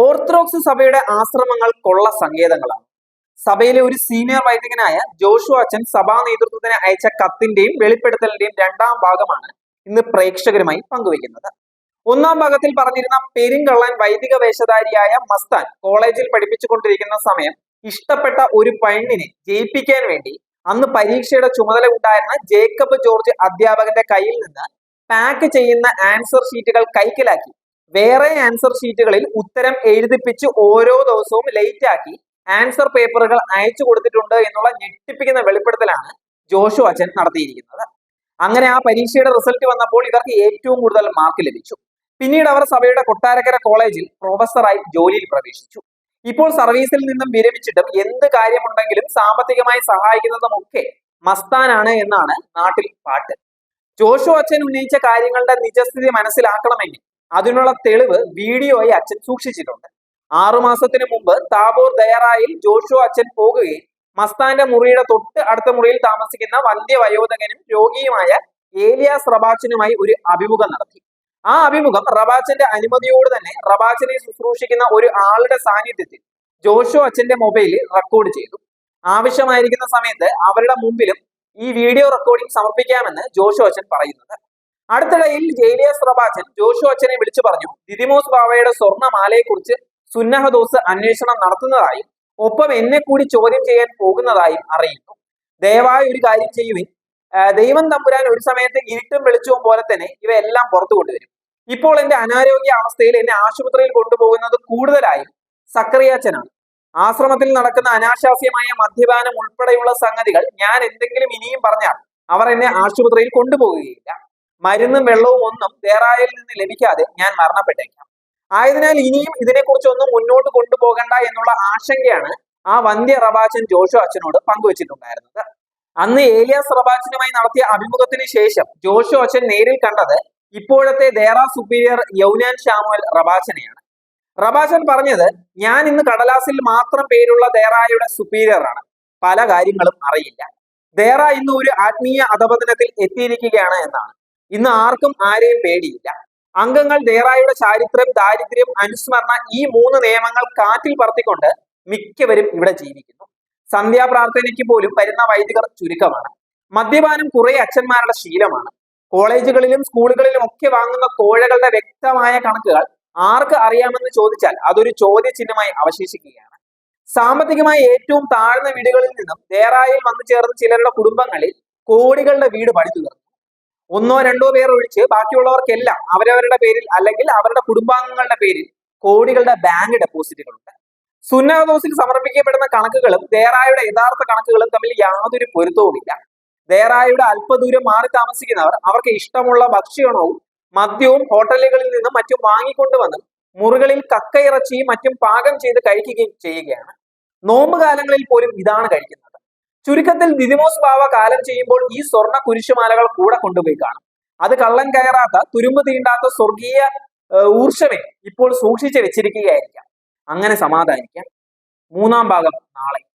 Orthodox സഭയുടെ ആശ്രമങ്ങൾ കൊള്ള സങ്കേതങ്ങളാണ്. സഭയിലെ ഒരു സീനിയർ വൈദികനായ ജോഷു അച്ഛൻ സഭാ നേതൃത്വത്തിന് അയച്ച കത്തിന്റെയും വെളിപ്പെടുത്തലിന്റെയും രണ്ടാം ഭാഗമാണ് ഇന്ന് പ്രേക്ഷകരുമായി പങ്കുവയ്ക്കുന്നത്. ഒന്നാം ഭാഗത്തിൽ പറഞ്ഞിരുന്ന പെരുങ്കള്ളൻ വൈദിക വേഷധാരിയായ മസ്താൻ കോളേജിൽ പഠിപ്പിച്ചുകൊണ്ടിരിക്കുന്ന സമയം ഇഷ്ടപ്പെട്ട ഒരു പെണ്ണിനെ ജയിപ്പിക്കാൻ വേണ്ടി അന്ന് പരീക്ഷയുടെ ചുമതല ഉണ്ടായിരുന്ന ജേക്കബ് ജോർജ് അധ്യാപകന്റെ കയ്യിൽ നിന്ന് പാക്ക് ചെയ്യുന്ന ആൻസർ ഷീറ്റുകൾ കൈക്കലാക്കി. വേറെ ആൻസർ ഷീറ്റുകളിൽ ഉത്തരം എഴുതിപ്പിച്ച് ഓരോ ദിവസവും ലേറ്റ് ആക്കി ആൻസർ പേപ്പറുകൾ അയച്ചു കൊടുത്തിട്ടുണ്ട് എന്നുള്ള ഞെട്ടിപ്പിക്കുന്ന വെളിപ്പെടുത്തലാണ് ജോഷു അച്ഛൻ നടത്തിയിരിക്കുന്നത്. അങ്ങനെ ആ പരീക്ഷയുടെ റിസൾട്ട് വന്നപ്പോൾ ഇവർക്ക് ഏറ്റവും കൂടുതൽ മാർക്ക് ലഭിച്ചു. പിന്നീട് അവർ സഭയുടെ കൊട്ടാരക്കര കോളേജിൽ പ്രൊഫസറായി ജോലിയിൽ പ്രവേശിച്ചു. ഇപ്പോൾ സർവീസിൽ നിന്നും വിരമിച്ചിട്ടും എന്ത് കാര്യമുണ്ടെങ്കിലും സാമ്പത്തികമായി സഹായിക്കുന്നതുമൊക്കെ മസ്താനാണ് എന്നാണ് നാട്ടിൽ പാട്ട്. ജോഷു അച്ഛൻ ഉന്നയിച്ച കാര്യങ്ങളുടെ നിജസ്ഥിതി മനസ്സിലാക്കണമെങ്കിൽ അതിനുള്ള തെളിവ് വീഡിയോയായി അച്ഛൻ സൂക്ഷിച്ചിട്ടുണ്ട്. ആറുമാസത്തിന് മുമ്പ് താബോർ ദയറായിൽ ജോഷു അച്ഛൻ പോകുകയും മസ്താന്റെ മുറിയുടെ തൊട്ട് അടുത്ത മുറിയിൽ താമസിക്കുന്ന വന്ധ്യവയോധകനും രോഗിയുമായ ഏലിയാസ് റബാച്ചനുമായി ഒരു അഭിമുഖം നടത്തി. ആ അഭിമുഖം റബാച്ചന്റെ അനുമതിയോട് തന്നെ റബാച്ചനെ ശുശ്രൂഷിക്കുന്ന ഒരു ആളുടെ സാന്നിധ്യത്തിൽ ജോഷു അച്ഛന്റെ മൊബൈലിൽ റെക്കോർഡ് ചെയ്തു. ആവശ്യമായിരിക്കുന്ന സമയത്ത് അവരുടെ മുമ്പിലും ഈ വീഡിയോ റെക്കോർഡിംഗ് സമർപ്പിക്കാമെന്ന് ജോഷു അച്ഛൻ പറയുന്നത് അടുത്തിടയിൽ ജയിലിയ പ്രഭാചൻ ജോഷു അച്ഛനെ വിളിച്ചു പറഞ്ഞു. ദിദിമോസ് ബാവയുടെ സ്വർണമാലയെക്കുറിച്ച് സുന്നഹദോസ് അന്വേഷണം നടത്തുന്നതായും ഒപ്പം എന്നെ കൂടി ചോദ്യം ചെയ്യാൻ പോകുന്നതായും അറിയുന്നു. ദയവായി ഒരു കാര്യം ചെയ്യുവിൻ. ദൈവം തമ്പുരാൻ ഒരു സമയത്ത് ഇരുട്ടും വെളിച്ചവും പോലെ തന്നെ ഇവയെല്ലാം പുറത്തു കൊണ്ടുവരും. ഇപ്പോൾ എന്റെ അനാരോഗ്യ അവസ്ഥയിൽ എന്നെ ആശുപത്രിയിൽ കൊണ്ടുപോകുന്നത് കൂടുതലായും സക്രിയാച്ചനാണ് ആശ്രമത്തിൽ നടക്കുന്ന അനാശാസ്യമായ മദ്യപാനം ഉൾപ്പെടെയുള്ള സംഗതികൾ ഞാൻ എന്തെങ്കിലും ഇനിയും പറഞ്ഞാൽ അവർ എന്നെ ആശുപത്രിയിൽ കൊണ്ടുപോകുകയില്ല. മരുന്നും വെള്ളവും ഒന്നും തേറായിൽ നിന്ന് ലഭിക്കാതെ ഞാൻ മരണപ്പെട്ടേക്കാം. ആയതിനാൽ ഇനിയും ഇതിനെക്കുറിച്ച് ഒന്നും മുന്നോട്ട് കൊണ്ടുപോകണ്ട എന്നുള്ള ആശങ്കയാണ് ആ വന്ധ്യ റബാച്ചൻ ജോഷു അച്ഛനോട് പങ്കുവച്ചിട്ടുണ്ടായിരുന്നത്. അന്ന് ഏലിയാസ് റബാച്ചനുമായി നടത്തിയ അഭിമുഖത്തിന് ശേഷം ജോഷു അച്ഛൻ നേരിൽ കണ്ടത് ഇപ്പോഴത്തെ ദേറ സുപ്പീരിയർ യൗനാൻ ഷാമുവൽ റബാച്ചനെയാണ് റബാച്ചൻ പറഞ്ഞത് ഞാൻ ഇന്ന് കടലാസിൽ മാത്രം പേരുള്ള ദേറായുടെ സുപ്പീരിയറാണ്. പല കാര്യങ്ങളും അറിയില്ല. ദേറ ഇന്ന് ഒരു ആത്മീയ അധപതനത്തിൽ എത്തിയിരിക്കുകയാണ് എന്നാണ്. ഇന്ന് ആർക്കും ആരെയും പേടിയില്ല. അംഗങ്ങൾ ദേറായുടെ ചാരിത്രം ദാരിദ്ര്യം അനുസ്മരണ ഈ മൂന്ന് നിയമങ്ങൾ കാറ്റിൽ പറത്തിക്കൊണ്ട് മിക്കവരും ഇവിടെ ജീവിക്കുന്നു. സന്ധ്യാപ്രാർത്ഥനയ്ക്ക് പോലും വരുന്ന വൈദികർ ചുരുക്കമാണ്. മദ്യപാനം കുറെ അച്ഛന്മാരുടെ ശീലമാണ്. കോളേജുകളിലും സ്കൂളുകളിലും ഒക്കെ വാങ്ങുന്ന കോഴകളുടെ വ്യക്തമായ കണക്കുകൾ ആർക്ക് അറിയാമെന്ന് ചോദിച്ചാൽ അതൊരു ചോദ്യചിഹ്നമായി അവശേഷിക്കുകയാണ്. സാമ്പത്തികമായി ഏറ്റവും താഴ്ന്ന വീടുകളിൽ നിന്നും ദേറായിൽ വന്നു ചേർന്ന ചിലരുടെ കുടുംബങ്ങളിൽ കോടികളുടെ വീട് പണിതു തീർന്നു ഒന്നോ രണ്ടോ പേർ ഒഴിച്ച് ബാക്കിയുള്ളവർക്കെല്ലാം അവരവരുടെ പേരിൽ അല്ലെങ്കിൽ അവരുടെ കുടുംബാംഗങ്ങളുടെ പേരിൽ കോടികളുടെ ബാങ്ക് ഡെപ്പോസിറ്റുകളുണ്ട്. സുന്നഹദോസിൽ സമർപ്പിക്കപ്പെടുന്ന കണക്കുകളും ദേറായുടെ യഥാർത്ഥ കണക്കുകളും തമ്മിൽ യാതൊരു പൊരുത്തവുമില്ല. ദേറായുടെ അല്പദൂരം മാറി താമസിക്കുന്നവർ അവർക്ക് ഇഷ്ടമുള്ള ഭക്ഷണവും മദ്യവും ഹോട്ടലുകളിൽ നിന്നും മറ്റും വാങ്ങിക്കൊണ്ടുവന്ന് മുറികളിൽ കക്കയിറച്ചിയും മറ്റും പാകം ചെയ്ത് കഴിക്കുകയും ചെയ്യുകയാണ്. നോമ്പ് കാലങ്ങളിൽ പോലും ഇതാണ് കഴിക്കുന്നത്. ചുരുക്കത്തിൽ ദിദിമോസ് ബാവ കാലം ചെയ്യുമ്പോൾ ഈ സ്വർണ കുരിശുമാലകൾ കൂടെ കൊണ്ടുപോയി കാണും. അത് കള്ളൻ കയറാത്ത തുരുമ്പ് തീണ്ടാത്ത സ്വർഗീയ ഊർജമേ ഇപ്പോൾ സൂക്ഷിച്ചു വെച്ചിരിക്കുകയായിരിക്കാം. അങ്ങനെ സമാധാനിക്കാം. മൂന്നാം ഭാഗം നാളെ.